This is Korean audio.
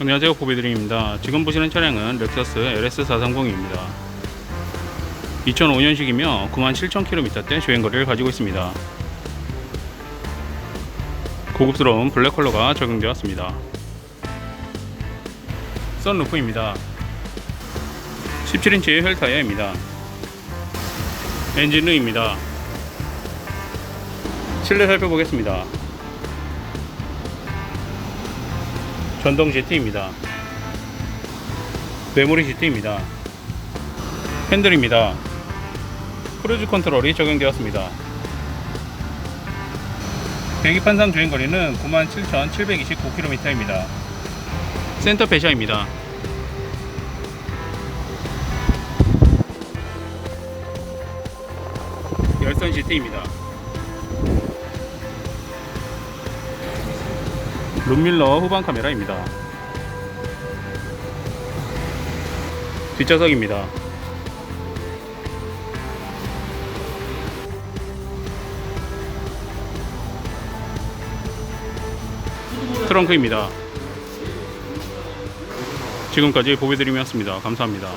안녕하세요. 보배드림입니다. 지금 보시는 차량은 렉서스 LS430입니다. 2005년식이며 97,000km대 주행거리를 가지고 있습니다. 고급스러운 블랙 컬러가 적용되어 왔습니다. 썬루프입니다. 17인치 휠 타이어입니다. 엔진루입니다. 실내 살펴보겠습니다 전동 GT입니다. 메모리 GT입니다. 핸들입니다. 크루즈 컨트롤이 적용되었습니다. 계기판상 주행거리는 97,729km입니다. 센터 배샤입니다. 열선 GT입니다. 룸밀러 후방 카메라입니다. 뒷좌석입니다. 트렁크입니다. 지금까지 보배드림이었습니다. 감사합니다.